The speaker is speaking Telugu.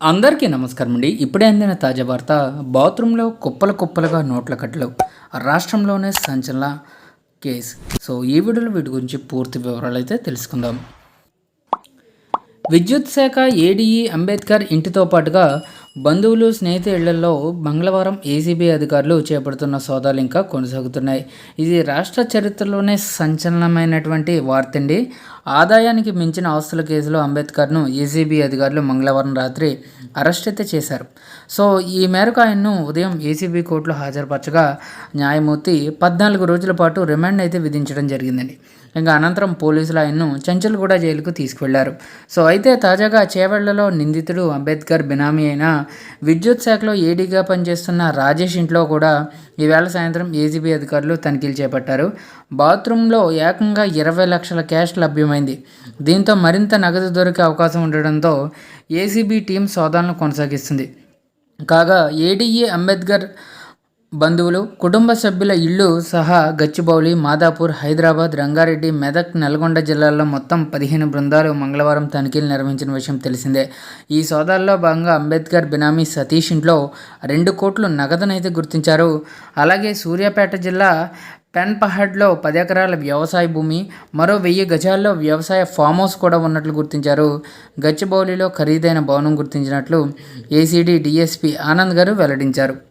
అందరికీ నమస్కారం అండి. ఇప్పుడే అందిన తాజా వార్త బాత్రూంలో కుప్పలు కుప్పలుగా నోట్ల కట్టలు రాష్ట్రంలోనే సంచలన కేసు. సో ఈ వీడియోలో వీటి గురించి పూర్తి వివరాలు అయితే తెలుసుకుందాం. విద్యుత్ శాఖ ఏడీఈ అంబేద్కర్ ఇంటితో పాటుగా బంధువులు స్నేహితు ఇళ్ళలో మంగళవారం ఏసీబీ అధికారులు చేపడుతున్న సోదాలు ఇంకా కొనసాగుతున్నాయి. ఇది రాష్ట్ర చరిత్రలోనే సంచలనమైనటువంటి వార్తండి. ఆదాయానికి మించిన ఆస్తుల కేసులో అంబేద్కర్ను ఏసీబీ అధికారులు మంగళవారం రాత్రి అరెస్ట్ అయితే చేశారు. సో ఈ మేరకు ఆయన్ను ఉదయం ఏసీబీ కోర్టులో హాజరుపరచగా న్యాయమూర్తి పద్నాలుగు రోజుల పాటు రిమాండ్ అయితే విధించడం జరిగిందండి. ఇంకా అనంతరం పోలీసులు ఆయన్ను చంచల్గూడ జైలుకు తీసుకువెళ్ళారు. సో అయితే తాజాగా చేవెళ్ళలో నిందితుడు అంబేద్కర్ బినామీ అయిన విద్యుత్ శాఖలో ఏడీగా పనిచేస్తున్న రాజేష్ ఇంట్లో కూడా ఈవేళ సాయంత్రం ఏసీబీ అధికారులు తనిఖీలు చేపట్టారు. బాత్రూంలో ఏకంగా ఇరవై లక్షల క్యాష్ లభ్యమైంది. దీంతో మరింత నగదు దొరికే అవకాశం ఉండడంతో ఏసీబీ టీం సోదాలను కొనసాగిస్తుంది. కాగా ఏడీఏ అంబేద్కర్ బంధువులు కుటుంబ సభ్యుల ఇళ్ళు సహా గచ్చిబౌలి మాదాపూర్ హైదరాబాద్ రంగారెడ్డి మెదక్ నల్గొండ జిల్లాల్లో మొత్తం పదిహేను బృందాలు మంగళవారం తనిఖీలు నిర్వహించిన విషయం తెలిసిందే. ఈ సోదాల్లో భాగంగా అంబేద్కర్ బినామీ సతీష్ ఇంట్లో రెండు కోట్లు నగదునైతే గుర్తించారు. అలాగే సూర్యాపేట జిల్లా పెన్పహడ్లో పది ఎకరాల వ్యవసాయ భూమి మరో వెయ్యి గజాల్లో వ్యవసాయ ఫామ్ హౌస్ కూడా ఉన్నట్లు గుర్తించారు. గచ్చిబౌలిలో ఖరీదైన భవనం గుర్తించినట్లు ఏసీడీ డిఎస్పీ ఆనంద్ గారు వెల్లడించారు.